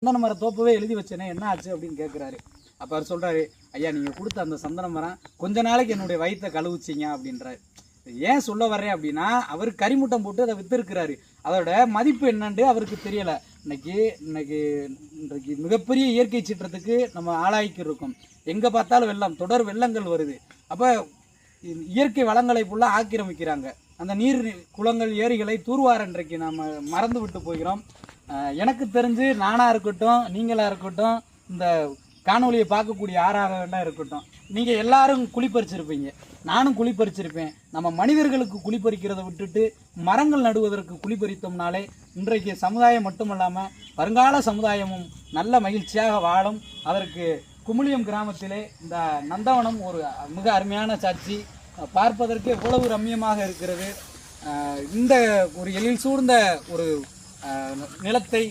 சந்தன மர தோப்பவே எழுதி வச்சேனே என்ன ஆச்சு அப்படின்னு கேட்குறாரு அப்போ அவர் சொல்கிறாரு ஐயா நீங்கள் கொடுத்த அந்த சந்தன மரம் கொஞ்ச நாளைக்கு என்னுடைய வயிற்றை கழுவுச்சிங்க அப்படின்றாரு. ஏன் சொல்ல வர்றேன் அப்படின்னா அவர் கரிமுட்டம் போட்டு அதை விற்றுருக்கிறாரு அதோட மதிப்பு என்னன்னு அவருக்கு தெரியலை. இன்னைக்கு இன்னைக்கு இன்றைக்கு மிகப்பெரிய இயற்கை சீற்றத்துக்கு நம்ம ஆளாக்கி இருக்கோம் எங்கே பார்த்தாலும் வெள்ளம் தொடர் வெள்ளங்கள் வருது. அப்போ இயற்கை வளங்களை ஃபுல்லாக ஆக்கிரமிக்கிறாங்க. அந்த நீர் குளங்கள் ஏரிகளை தூர்வார இன்றைக்கு நம்ம மறந்து விட்டு போகிறோம். எனக்கு தெரிஞ்சு நானாக இருக்கட்டும் நீங்களாக இருக்கட்டும் இந்த காணொலியை பார்க்கக்கூடிய யாராக வேண்டாம் இருக்கட்டும் நீங்கள் எல்லாரும் குளிப்பறிச்சிருப்பீங்க. நானும் குளிப்பறிச்சிருப்பேன். நம்ம மனிதர்களுக்கு குளிப்பறிக்கிறத விட்டுட்டு மரங்கள் நடுவதற்கு குளிப்பறித்தோம்னாலே இன்றைக்கு சமுதாயம் மட்டுமல்லாமல் வருங்கால சமுதாயமும் நல்ல மகிழ்ச்சியாக வாழும். அதற்கு குமுளியம் கிராமத்திலே இந்த நந்தவனம் ஒரு மிக அருமையான சாட்சி. பார்ப்பதற்கு எவ்வளவு ரம்மியமாக இருக்கிறது. இந்த ஒரு எழில் சூழ்ந்த ஒரு நிலத்தை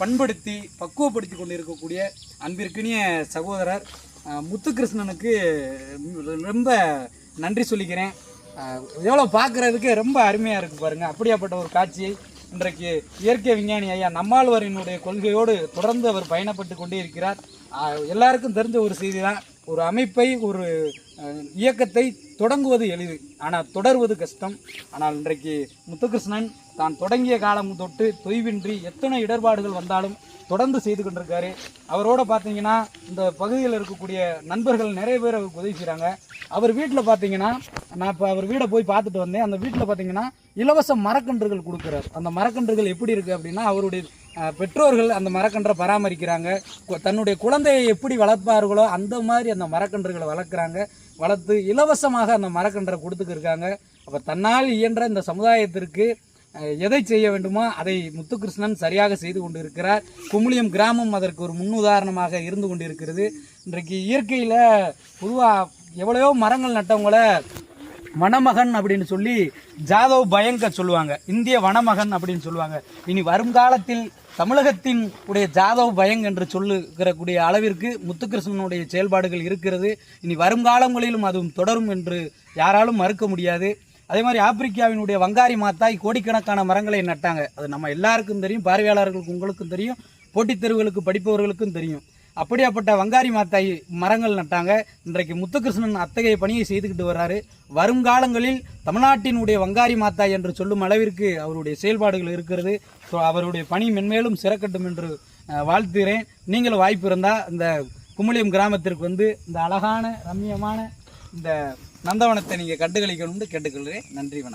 பண்படுத்தி பக்குவப்படுத்தி கொண்டு இருக்கக்கூடிய அன்பிற்கினிய சகோதரர் முத்துகிருஷ்ணனுக்கு ரொம்ப நன்றி சொல்லிக்கிறேன். எவ்வளோ பார்க்குறதுக்கு ரொம்ப அருமையாக இருக்குது பாருங்கள் அப்படியாப்பட்ட ஒரு காட்சியை இன்றைக்கு இயற்கை விஞ்ஞானி ஐயா நம்மாழ்வாரினுடைய கொள்கையோடு தொடர்ந்து அவர் பயணப்பட்டு கொண்டே இருக்கிறார் எல்லாருக்கும் தெரிஞ்ச ஒரு செய்தி தான் ஒரு அமைப்பை ஒரு இயக்கத்தை தொடங்குவது எளிது. ஆனால் தொடர்வது கஷ்டம். ஆனால் இன்றைக்கு முத்துகிருஷ்ணன் தான் தொடங்கிய காலம் தொட்டு தொய்வின்றி எத்தனை இடர்பாடுகள் வந்தாலும் தொடர்ந்து செய்து கொண்டிருக்காரு. அவரோட பார்த்தீங்கன்னா இந்த பகுதியில் இருக்கக்கூடிய நண்பர்கள் நிறைய பேர் அவருக்கு உதவி செய்கிறாங்க அவர் வீட்டில் பார்த்தீங்கன்னா நான் இப்போ அவர் வீடை போய் பார்த்துட்டு வந்தேன். அந்த வீட்டில் பார்த்தீங்கன்னா இலவச மரக்கன்றுகள் கொடுக்குறார். அந்த மரக்கன்றுகள் எப்படி இருக்குது அப்படின்னா அவருடைய பெற்றோர்கள் அந்த மரக்கன்றை பராமரிக்கிறாங்க. கு- தன்னுடைய குழந்தையை எப்படி வளர்ப்பார்களோ அந்த மாதிரி அந்த மரக்கன்றுகளை வளர்க்குறாங்க. வளர்த்து இலவசமாக அந்த மரக்கன்றை கொடுத்துக்கிருக்காங்க. அப்போ தன்னால் இயன்ற இந்த சமுதாயத்திற்கு எதை செய்ய வேண்டுமோ அதை முத்துகிருஷ்ணன் சரியாக செய்து கொண்டு இருக்கிறார் குமுளியம் கிராமம் அதற்கு ஒரு முன்னுதாரணமாக இருந்து கொண்டு இருக்கிறது இன்றைக்கு இயற்கையில் பொதுவாக எவ்வளையோ மரங்கள் நட்டவங்கள வனமகன் அப்படின்னு சொல்லி ஜாதவ் பயங்க சொல்லுவாங்க. இந்திய வனமகன் அப்படின்னு சொல்லுவாங்க. இனி வருங்காலத்தில் தமிழகத்தின் உடைய ஜாதவ் பயங் என்று சொல்லுகிறக்கூடிய அளவிற்கு முத்துகிருஷ்ணனுடைய செயல்பாடுகள் இருக்கிறது. இனி வருங்காலங்களிலும் அதுவும் தொடரும் என்று யாராலும் மறுக்க முடியாது. அதே மாதிரி ஆப்பிரிக்காவினுடைய வங்காரி மாத்தாய் கோடிக்கணக்கான மரங்களை நட்டாங்க. அது நம்ம எல்லாருக்கும் தெரியும் பார்வையாளர்களுக்கு உங்களுக்கும் தெரியும் போட்டித் தேர்வுகளுக்கு படிப்பவர்களுக்கும் தெரியும். அப்படியாப்பட்ட வங்காரி மாத்தாய் மரங்கள் நட்டாங்க. இன்றைக்கு முத்துகிருஷ்ணன் அத்தகைய பணியை செய்துக்கிட்டு வர்றாரு. வருங்காலங்களில் தமிழ்நாட்டினுடைய வங்காரி மாத்தாய் என்று சொல்லும் அளவிற்கு அவருடைய செயல்பாடுகள் இருக்கிறது. ஸோ அவருடைய பணி மென்மேலும் சிறக்கட்டும் என்று வாழ்த்துகிறேன். நீங்களும் வாய்ப்பு இருந்தால் இந்த குமுளியம் கிராமத்திற்கு வந்து இந்த அழகான ரம்மியமான இந்த நந்தவனத்தை நீங்கள் கண்டுகளிக்கணும்னு கேட்டுக்கொள்கிறேன். நன்றி வணக்கம்.